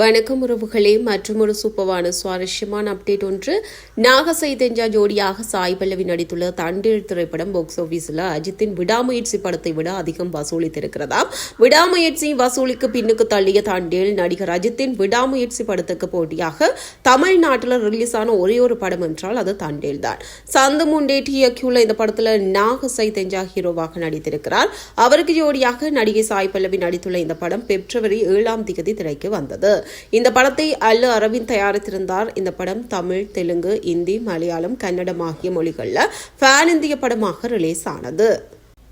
வணக்கம் உறவுகளே மற்றும் ஒரு சூப்பரான சுவாரஸ்யமான அப்டேட் ஒன்று. நாகசை தெஞ்சா ஜோடியாக சாய் பல்லவி நடித்துள்ள தண்டில் திரைப்படம் பாக்ஸ் ஆபீஸ்ல அஜித்தின் விடாமுயற்சி படத்தை விட அதிகம் வசூலித்திருக்கிறதாம் விடாமுயற்சி வசூலிக்கு பின்னுக்கு தள்ளிய தண்டில் நடிகர் அஜித்தின் விடாமுயற்சி படத்துக்கு போட்டியாக தமிழ்நாட்டில் ரிலீஸ் ஆன ஒரே ஒரு படம் என்றால் அது தண்டில் தான். சந்து முண்டேட்டி இயக்கியுள்ள இந்த படத்துல நாகசை தெஞ்சா ஹீரோவாக நடித்திருக்கிறார். அவருக்கு ஜோடியாக நடிகை சாய் பல்லவி நடித்துள்ள இந்த படம் பிப்ரவரி ஏழாம் தேதி திரைக்கு வந்தது. இந்த படத்தை அல்லு அரவிந்த் தயாரித்திருந்தார். இந்த படம் தமிழ் தெலுங்கு இந்தி மலையாளம் கன்னடம் ஆகிய மொழிகளில் ஃபேன் இந்திய படமாக ரிலீஸ் ஆனது.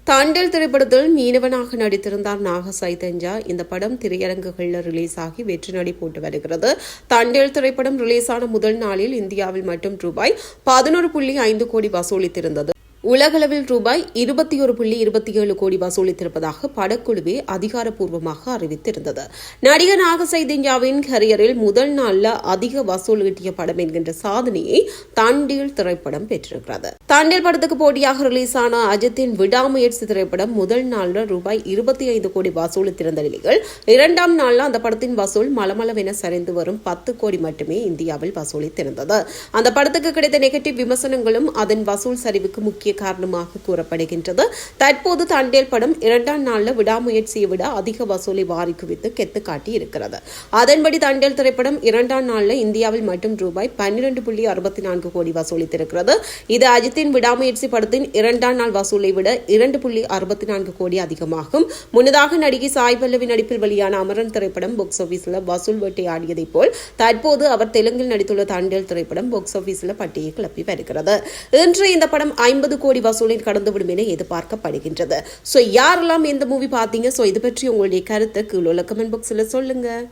தாண்டல் திரைப்படத்தில் மீனவனாக நடித்திருந்தார் நாக சைதஞ்சா இந்த படம் திரையரங்குகளில் ரிலீஸ் ஆகி வெற்றி நடை போட்டு வருகிறது. தாண்டல் திரைப்படம் ரிலீஸ் ஆன முதல் நாளில் இந்தியாவில் மட்டும் ரூபாய் பதினோரு புள்ளி ஐந்து கோடி வசூலித்திருந்தது. உலகளவில் ரூபாய் இருபத்தி ஒரு புள்ளி இருபத்தி ஏழு கோடி வசூலித்திருப்பதாக படக்குழுவே அதிகாரப்பூர்வமாக அறிவித்திருந்தது. நடிகர் நாகசைதன்யாவின் கரியரில் முதல் நாள்ல அதிக வசூல் ஈட்டிய படம் என்கின்ற சாதனையை தாண்டில் திரைப்படம் பெற்றிருக்கிறது. தாண்டில் படத்துக்கு போட்டியாக ரிலீஸ் ஆன அஜித்தின் விடாமுயற்சி திரைப்படம் முதல் நாள்ல ரூபாய் இருபத்தி ஐந்து கோடி வசூலித்திருந்த நிலையில் இரண்டாம் நாள்ல அந்த படத்தின் வசூல் மலமளவென சரிந்து வரும் பத்து கோடி மட்டுமே இந்தியாவில் வசூலித்திருந்தது. அந்த படத்துக்கு கிடைத்த நெகட்டிவ் விமர்சனங்களும் அதன் வசூல் சரிவுக்கு முக்கிய காரணமாக கூறப்படுகின்றது. தற்போது தண்டேல் படம் இரண்டாம் நாளில் விடாமுயற்சியை விட அதிக வசூலை வாரி குவித்து கெத்து காட்டி இருக்கிறது. அதன்படி தண்டேல் திரைப்படம் இரண்டாம் நாளில் இந்தியாவில் மட்டும் ரூபாய் பன்னிரண்டு புள்ளி அறுபத்தி நான்கு கோடி வசூலித்திருக்கிறது. இது அஜித்தின் விடாமுயற்சி படத்தின் இரண்டாம் நாள் வசூலை விட இரண்டு புள்ளி அறுபத்தி நான்கு கோடி அதிகமாகும். முன்னதாக நடிகை சாய் பல்லவி நடிப்பில் வெளியான அமரன் திரைப்படம் பாக்ஸ் ஆபீஸில் வசூல் வேட்டையாடியதைப் போல் தற்போது அவர் தெலுங்கில் நடித்துள்ள தண்டேல் திரைப்படம் பாக்ஸ் ஆபீஸில் பட்டியை கிளப்பி வருகிறது. இன்று இந்த படம் ஐம்பது கோடி வசூலில் கடந்துவிடும் என எதிர்பார்க்கப்படுகின்றது. ஸோ யாரெல்லாம் இந்த மூவி பார்த்தீங்க? ஸோ இது பற்றி உங்களுடைய கருத்தை கீழே கமெண்ட் பாக்ஸில் சொல்லுங்கள்